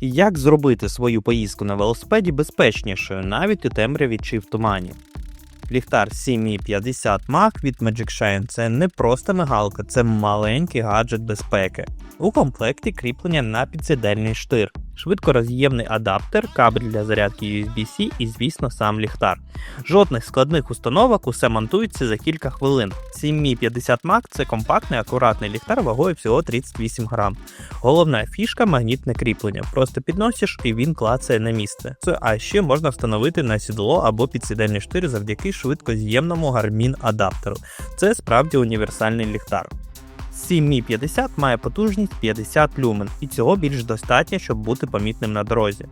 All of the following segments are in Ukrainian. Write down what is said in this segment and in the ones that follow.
Як зробити свою поїздку на велосипеді безпечнішою навіть у темряві чи в тумані? Ліхтар Сімі 50 Mach від Magic Shine це не просто мигалка, це маленький гаджет безпеки. У комплекті кріплення на підсідельний штир, швидкороз'ємний адаптер, кабель для зарядки USB-C і, звісно, сам ліхтар. Жодних складних установок усе монтується за кілька хвилин. CME 50 Mach це компактний акуратний ліхтар вагою всього 38 грам. Головна фішка магнітне кріплення. Просто підносиш і він клацає на місце. Це а ще можна встановити на сідло або підсідельний штир завдяки швидкоз'ємному гармін адаптеру. Це справді універсальний ліхтар. CME 50 має потужність 50 люмен, і цього більш достатньо, щоб бути помітним на дорозі.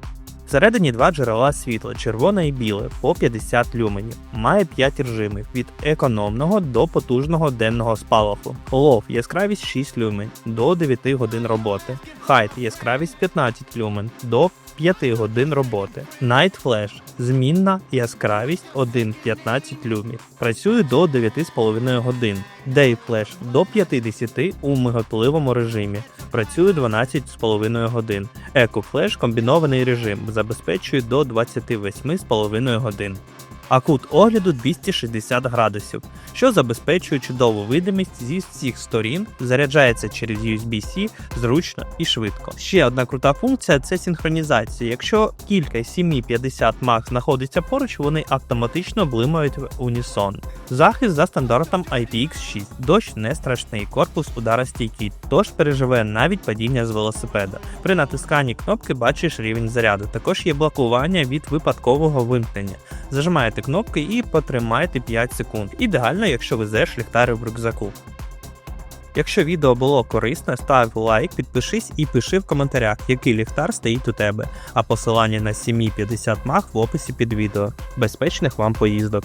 Всередині два джерела світла, червоне і біле, по 50 люменів. Має 5 режимів від економного до потужного денного спалаху. Лов яскравість 6 люмен до 9 годин роботи. Height яскравість 15 люмен до 5 годин роботи. Night Flash змінна яскравість 1,15 люмів. Працює до 9,5 годин. Day Flash до 50 у миготливому режимі. Працює 12,5 годин. EcoFlash комбінований режим забезпечує до 28,5 годин. А кут огляду 260 градусів, що забезпечує чудову видимість зі всіх сторін, заряджається через USB-C зручно і швидко. Ще одна крута функція це синхронізація. Якщо кілька 750 Mach знаходиться поруч, вони автоматично блимають в унісон. Захист за стандартом IPX6. Дощ не страшний, корпус ударостійкий, тож переживе навіть падіння з велосипеда. При натисканні кнопки бачиш рівень заряду. Також є блокування від випадкового вимкнення. Зажимаєте кнопки і потримайте 5 секунд. Ідеально, якщо везеш ліхтари в рюкзаку. Якщо відео було корисне, став лайк, підпишись і пиши в коментарях, який ліхтар стоїть у тебе, а посилання на 750 мах в описі під відео. Безпечних вам поїздок!